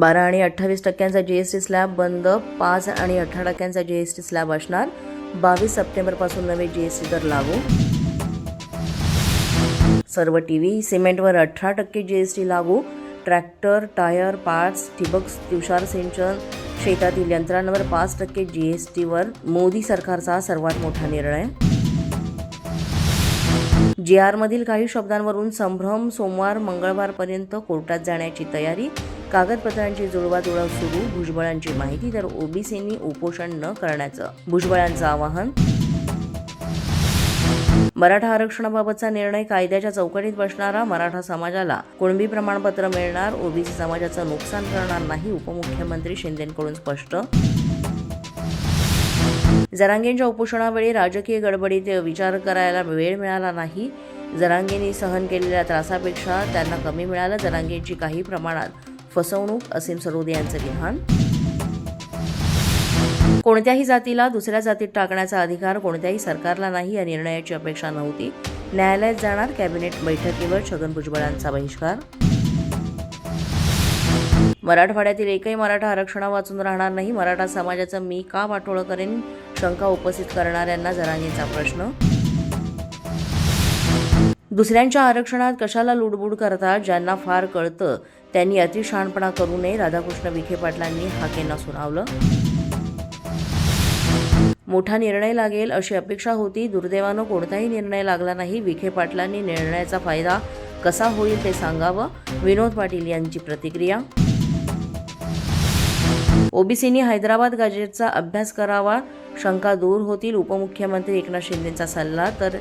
बारा आणि अठ्ठावीस टक्क्यांचा जी एस टी स्लॅब बंद पाच आणि अठरा टक्क्यांचा जी एस टी स्लॅब असणार. बावीस सप्टेंबरपासून नवे जी एस टी दर लागू. सर्व टी व्ही सिमेंटवर अठरा टक्के जी एस टी लागू. ट्रॅक्टर टायर पार्ट्स ठिबक तुषार सिंचन शेतातील यंत्रांवर पाच टक्के जी एस टीवर मोदी सरकारचा सर्वात मोठा निर्णय. जी आरमधील काही शब्दांवरून संभ्रम सोमवार मंगळवारपर्यंत कोर्टात जाण्याची तयारी. कागदपत्रांची जुळवाजुळव सुरू भुजबळांची माहिती तर ओबीसींनी उपोषण न करण्याचं भुजबळांचं आवाहन. मराठा आरक्षणाबाबतचा निर्णय कायद्याच्या चौकटीत बसणारा मराठा समाजाला कुणबी प्रमाणपत्र मिळणार ओबीसी समाजाचं नुकसान करणार नाही उपमुख्यमंत्री शिंदेकडून स्पष्ट. जरांगेंच्या उपोषणावेळी राजकीय गडबडीत विचार करायला वेळ मिळाला नाही. जरांगेंनी सहन केलेल्या त्रासापेक्षा त्यांना कमी मिळालं. जरांगेंची काही प्रमाणात फसवणूक असीम सरोदे यांचं विधान कोणत्याही जातीला दुसऱ्या जातीत टाकण्याचा अधिकार कोणत्याही सरकारला नाही या निर्णयाची अपेक्षा नव्हती. न्यायालयात जाणार कॅबिनेट बैठकीवर छगन भुजबळांचा बहिष्कार. मराठवाड्यातील एकही मराठा आरक्षणा वाचून राहणार नाही. मराठा समाजाचं मी का वाटोळं करेन? शंका उपस्थित करणाऱ्यांना जरांगीचा प्रश्न दुसऱ्यांच्या आरक्षणात कशाला लुडबुड करता ज्यांना फार कळतं त्यांनी अतिशहाणपणा करू नये राधाकृष्ण विखे पाटलांनी हाकेंना सुनावलं. मोठा निर्णय लागेल अशी अपेक्षा होती. दुर्दैवानं कोणताही निर्णय लागला नाही. विखे पाटलांनी निर्णयाचा फायदा कसा होईल ते सांगावं. विनोद पाटील यांची प्रतिक्रिया. ओबीसीनी हैदराबाद गॅजेटचा अभ्यास करावा. शंका दूर होतील. उपमुख्यमंत्री एकनाथ शिंदेचा सल्ला तर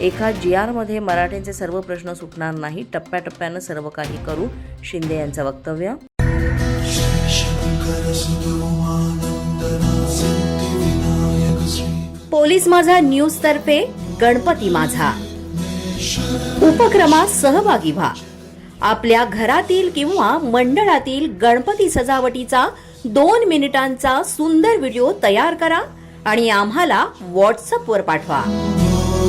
एका जी आरमध्ये मराठ्यांचे सर्व प्रश्न सुटणार नाही. टप्प्याटप्प्यानं सर्व काही करू शिंदे यांचं वक्तव्य. पोलीस माझा न्यूज तर्फे गणपती माझा. उपक्रमात सहभागी व्हा. आपल्या घरातील किंवा मंडळातील गणपती सजावटीचा दोन मिनिटांचा सुंदर व्हिडिओ तयार करा आणि आम्हाला व्हॉट्सअपवर पाठवा.